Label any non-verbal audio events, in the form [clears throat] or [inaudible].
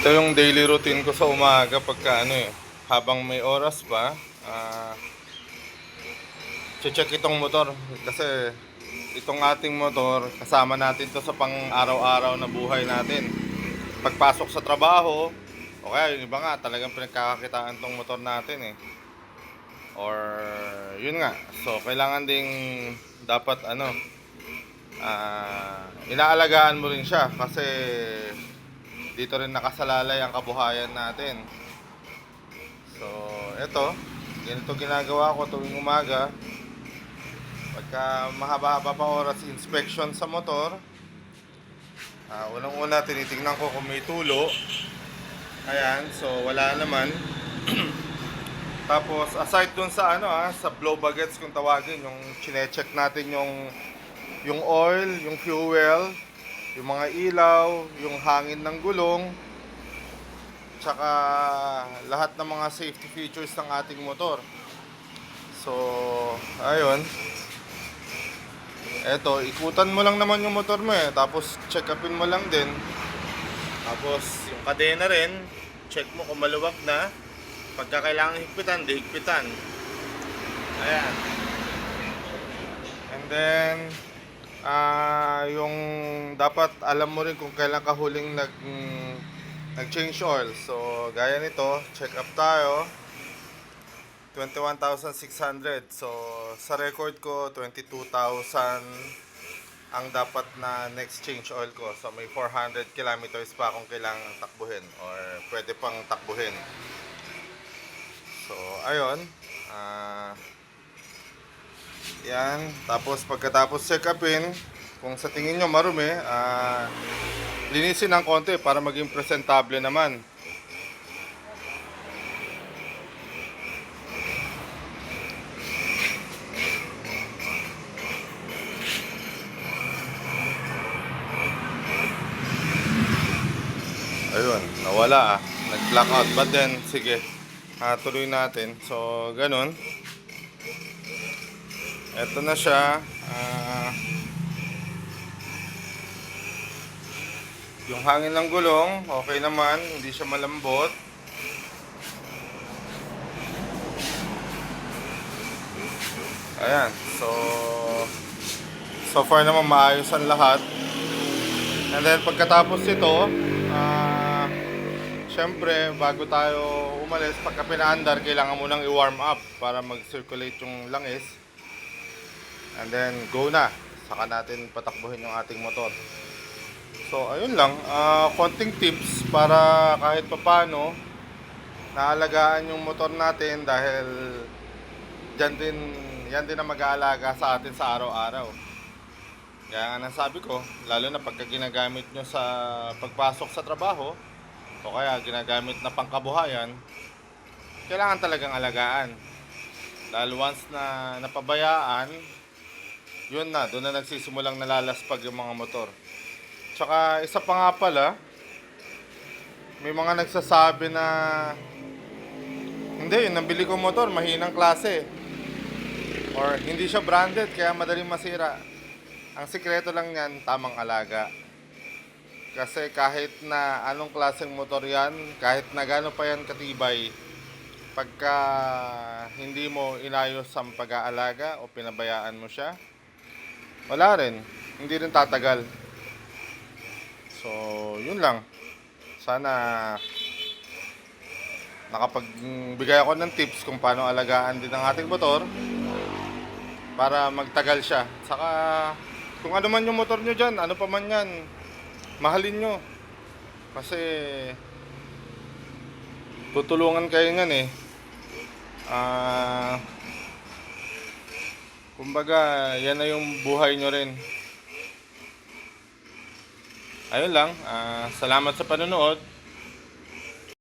Ito yung daily routine ko sa umaga pagka ano eh, habang may oras pa, ah check itong motor kasi itong ating motor kasama natin to sa pang araw-araw na buhay natin. Pagpasok sa trabaho, o kaya yung iba nga talagang pinagkakakitaan tong motor natin eh. Or yun nga, so kailangan ding dapat ano ah inaalagaan mo rin siya kasi dito rin nakasalalay ang kabuhayan natin. So, eto, ganito ginagawa ko tuwing umaga. Pagka mahaba-haba pa oras inspection sa motor, ah unang-una tinitingnan ko kung may tulo. Ayan, so wala naman. [clears throat] Tapos aside dun sa ano ah, sa blow baguettes kung tawagin, yung chine-check natin yung yung oil, yung fuel, yung mga ilaw, yung hangin ng gulong, tsaka lahat ng mga safety features ng ating motor. So, ayun. Eto, ikutan mo lang naman yung motor mo eh. Tapos check upin mo lang din. Tapos yung kadena rin, check mo kung maluwag na. Pagka kailangan higpitan, di higpitan. Ayan. And then, ah yung dapat alam mo rin kung kailan ka huling nag mm, nag-change oil. So, gaya nito, check up tayo. 21,600. So, sa record ko, 22,000 ang dapat na next change oil ko. So, may 400 kilometers pa akong kailangang takbuhin or pwede pang takbuhin. So, ayun. Ah, yan. Tapos, pagkatapos check upin, kung sa tingin nyo marumi, ah, linisin ng konti para maging presentable naman. Ayun, nawala ah. Nag-blackout. But then, sige. Ah, tuloy natin. So, ganun. Ito na siya. Ah, yung hangin ng gulong, okay naman. Hindi siya malambot. Ayan. So, so far naman maayos ang lahat. And then pagkatapos ito, ah, syempre bago tayo umalis, pagka pinaandar, kailangan mo nang i-warm up para mag-circulate yung langis. And then go na. Saka natin patakbuhin yung ating motor. So ayun lang, ah, konting tips para kahit papano naalagaan yung motor natin dahil dyan din, yan din ang mag-aalaga sa atin sa araw-araw. Kaya nga nasabi ko, lalo na pagka ginagamit nyo sa pagpasok sa trabaho, o kaya ginagamit na pangkabuhayan, kailangan talagang alagaan. Dahil once na napabayaan, yun na, doon na nagsisimulang nalalaspag yung mga motor. Tsaka isa pa nga pala, may mga nagsasabi na hindi, yung nabili ko motor, mahinang klase. Or hindi siya branded, kaya madaling masira. Ang sikreto lang yan, tamang alaga. Kasi kahit na anong klaseng motor yan, kahit na gano'n pa yan katibay, pagka hindi mo inayos ang pag-aalaga o pinabayaan mo siya, wala rin. Hindi rin tatagal. So, yun lang. Sana nakapagbigay ako ng tips kung paano alagaan din ang ating motor para magtagal siya. Saka kung ano man yung motor nyo dyan, ano pa man yan, mahalin nyo. Kasi tutulungan kayo yan eh. Ah, kumbaga, yan na yung buhay nyo rin. Ayun lang, ah, salamat sa panonood.